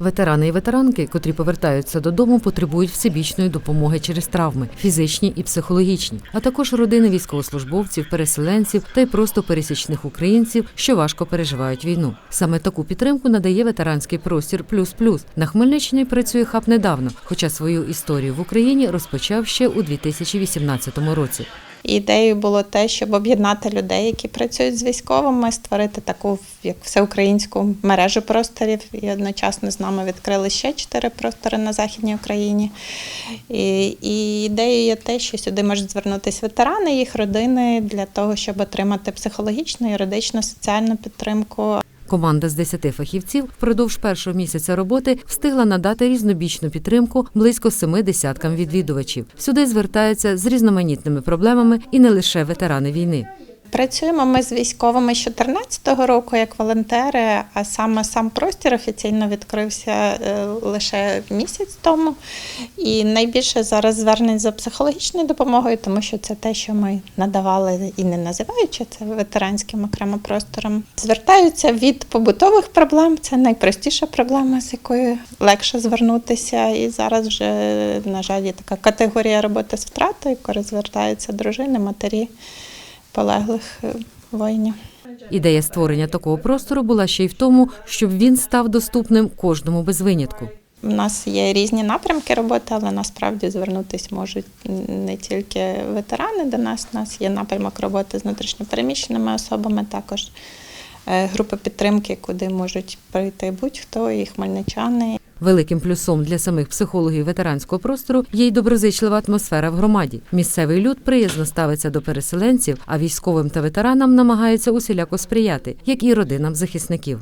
Ветерани і ветеранки, котрі повертаються додому, потребують всебічної допомоги через травми, фізичні і психологічні, а також родини військовослужбовців, переселенців та й просто пересічних українців, що важко переживають війну. Саме таку підтримку надає ветеранський простір Плюс Плюс. На Хмельниччині працює хаб недавно, хоча свою історію в Україні розпочав ще у 2018 році. Ідеєю було те, щоб об'єднати людей, які працюють з військовими, створити таку як всеукраїнську мережу просторів. І одночасно з нами відкрили ще чотири простори на Західній Україні. І, і ідеєю є те, що сюди можуть звернутися ветерани, їх родини для того, щоб отримати психологічну, юридичну, соціальну підтримку. Команда з 10 фахівців впродовж першого місяця роботи встигла надати різнобічну підтримку близько семи десяткам відвідувачів. Сюди звертаються з різноманітними проблемами і не лише ветерани війни. Працюємо ми з військовими з 2014 року як волонтери, а саме сам простір офіційно відкрився е, лише місяць тому. І найбільше зараз звернень за психологічною допомогою, тому що це те, що ми надавали і не називаючи це ветеранським окремо простором. Звертаються від побутових проблем. Це найпростіша проблема, з якою легше звернутися. І зараз вже, на жаль, є така категорія роботи з втратою, коли звертаються дружини, матері полеглих е, воїнів. Ідея створення такого простору була ще й в тому, щоб він став доступним кожному без винятку. У нас є різні напрямки роботи, але насправді звернутися можуть не тільки ветерани до нас. У нас є напрямок роботи з внутрішньопереміщеними особами, також е, групи підтримки, куди можуть прийти будь-хто, і хмельничани, Великим плюсом для самих психологів ветеранського простору є й доброзичлива атмосфера в громаді. Місцевий люд приязно ставиться до переселенців, а військовим та ветеранам намагається усіляко сприяти, як і родинам захисників.